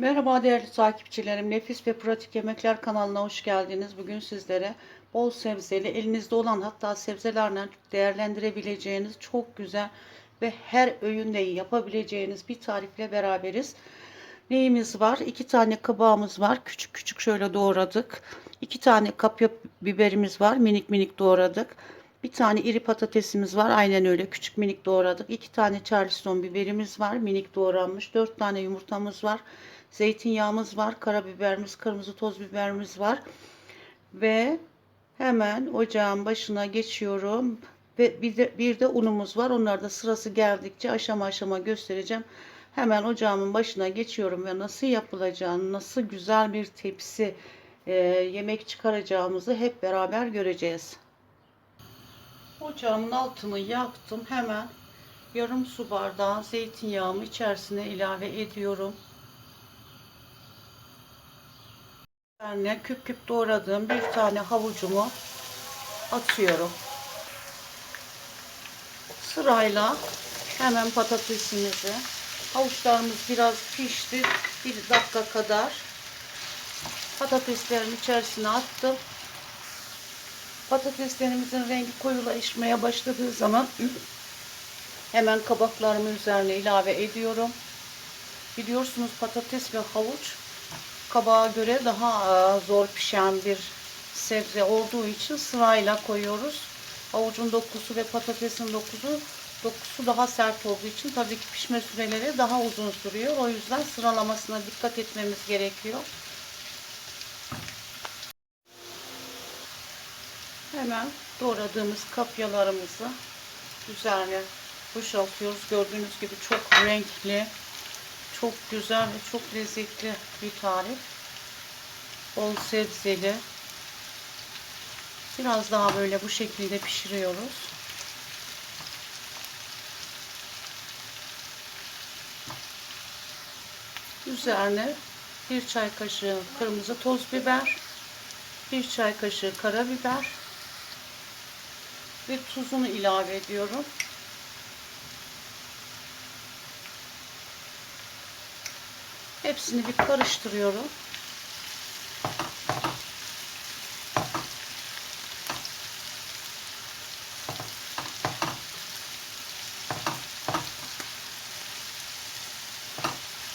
Merhaba değerli takipçilerim. Nefis ve Pratik Yemekler kanalına hoş geldiniz. Bugün sizlere bol sebzeli, elinizde olan hatta sebzelerle değerlendirebileceğiniz çok güzel ve her öğünde yapabileceğiniz bir tarifle beraberiz. Neyimiz var? İki tane kabağımız var. Küçük küçük şöyle doğradık. İki tane kapya biberimiz var. Minik minik doğradık. Bir tane iri patatesimiz var. Aynen öyle küçük minik doğradık. İki tane charleston biberimiz var. Minik doğranmış. Dört tane yumurtamız var. Zeytinyağımız var. Karabiberimiz, kırmızı toz biberimiz var. Ve hemen ocağın başına geçiyorum. Ve bir de, bir de unumuz var. Onlar da sırası geldikçe aşama aşama göstereceğim. Hemen ocağımın başına geçiyorum ve nasıl yapılacağını, nasıl güzel bir tepsi e, yemek çıkaracağımızı hep beraber göreceğiz. Ocağımın altını yaktım. Hemen yarım su bardağı zeytinyağımı içerisine ilave ediyorum. Üzerine küp küp doğradığım bir tane havucumu atıyorum. Sırayla hemen patatesimizi havuçlarımız biraz pişti. Bir dakika kadar patateslerin içerisine attım. Patateslerimizin rengi koyulaşmaya başladığı zaman hemen kabaklarımı üzerine ilave ediyorum. Biliyorsunuz patates ve havuç kabağa göre daha zor pişen bir sebze olduğu için sırayla koyuyoruz. Havucun dokusu ve patatesin dokusu dokusu daha sert olduğu için tabii ki pişme süreleri daha uzun sürüyor. O yüzden sıralamasına dikkat etmemiz gerekiyor. Hemen doğradığımız kapyalarımızı üzerine boşaltıyoruz. Gördüğünüz gibi çok renkli, çok güzel ve çok lezzetli bir tarif. Bol sebzeli. Biraz daha böyle bu şekilde pişiriyoruz. Üzerine bir çay kaşığı kırmızı toz biber, bir çay kaşığı karabiber ve tuzunu ilave ediyorum. Hepsini bir karıştırıyorum.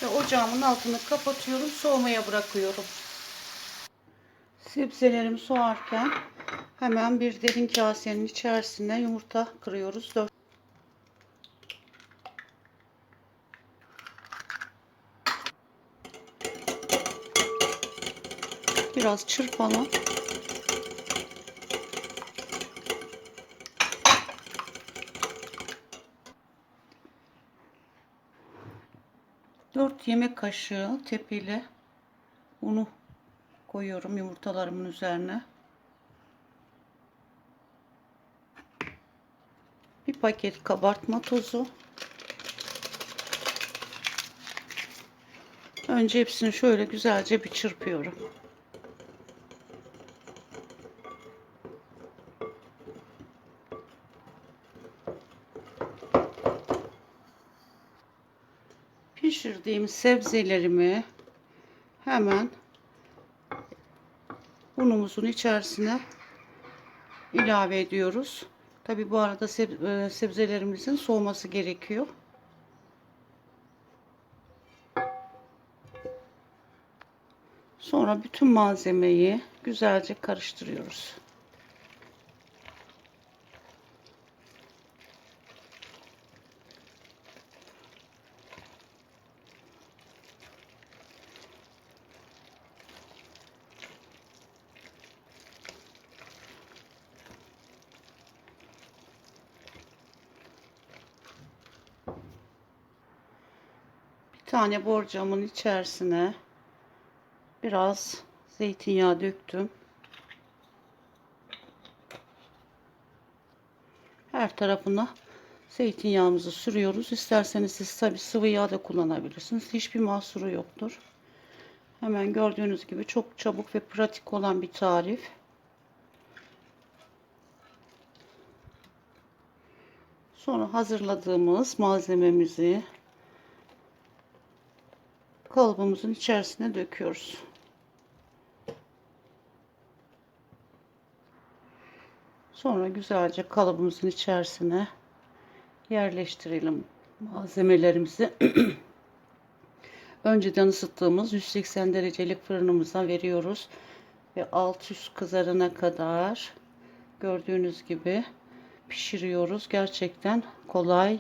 Ve ocağımın altını kapatıyorum. Soğumaya bırakıyorum. Sebzelerim soğarken hemen bir derin kasenin içerisine yumurta kırıyoruz. 4 Biraz çırpalım. Dört yemek kaşığı tepeli unu koyuyorum yumurtalarımın üzerine. Bir paket kabartma tozu. Önce hepsini şöyle güzelce bir çırpıyorum. Pişirdiğim sebzelerimi hemen unumuzun içerisine ilave ediyoruz. Tabi bu arada e, sebzelerimizin soğuması gerekiyor. Sonra bütün malzemeyi güzelce karıştırıyoruz. Tane borcamın içerisine biraz zeytinyağı döktüm. Her tarafına zeytinyağımızı sürüyoruz. İsterseniz siz tabi sıvı yağ da kullanabilirsiniz. Hiçbir mahsuru yoktur. Hemen gördüğünüz gibi çok çabuk ve pratik olan bir tarif. Sonra hazırladığımız malzememizi kalıbımızın içerisine döküyoruz. Sonra güzelce kalıbımızın içerisine yerleştirelim malzemelerimizi. Önceden ısıttığımız 180 derecelik fırınımıza veriyoruz ve alt üst kızarana kadar gördüğünüz gibi pişiriyoruz. Gerçekten kolay,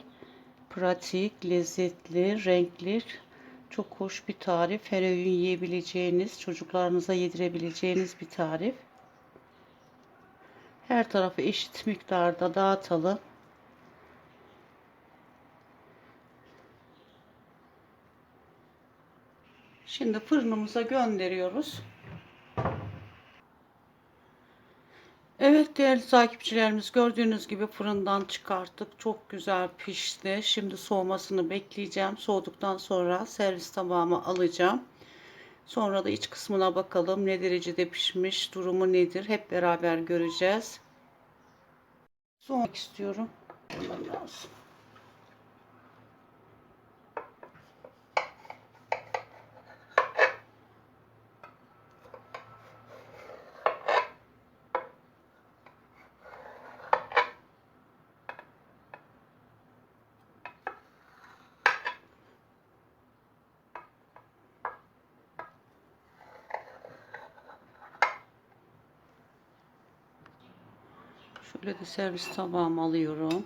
pratik, lezzetli, renkli, çok hoş bir tarif. Her öğün yiyebileceğiniz, çocuklarınıza yedirebileceğiniz bir tarif. Her tarafı eşit miktarda dağıtalım. Şimdi fırınımıza gönderiyoruz. Evet değerli takipçilerimiz gördüğünüz gibi fırından çıkarttık. Çok güzel pişti. Şimdi soğumasını bekleyeceğim. Soğuduktan sonra servis tabağıma alacağım. Sonra da iç kısmına bakalım ne derecede pişmiş, durumu nedir hep beraber göreceğiz. Soğumak istiyorum. Hemen lazım. Şöyle de servis tabağıma alıyorum.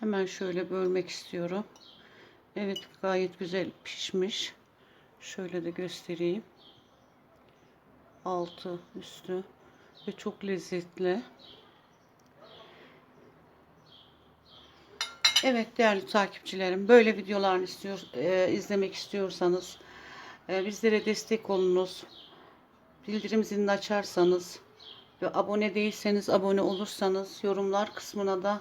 Hemen şöyle bölmek istiyorum. Evet gayet güzel pişmiş. Şöyle de göstereyim. Altı, üstü ve çok lezzetli. Evet değerli takipçilerim böyle videolarını istiyor, e, izlemek istiyorsanız e, bizlere destek olunuz. Bildirim zilini açarsanız ve abone değilseniz abone olursanız yorumlar kısmına da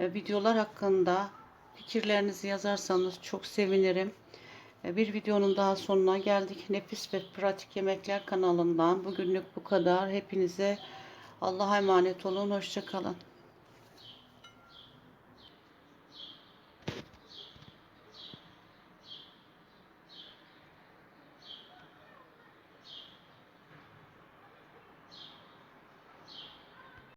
e, videolar hakkında fikirlerinizi yazarsanız çok sevinirim. E, bir videonun daha sonuna geldik. Nefis ve Pratik Yemekler kanalından. Bugünlük bu kadar. Hepinize Allah'a emanet olun. Hoşçakalın.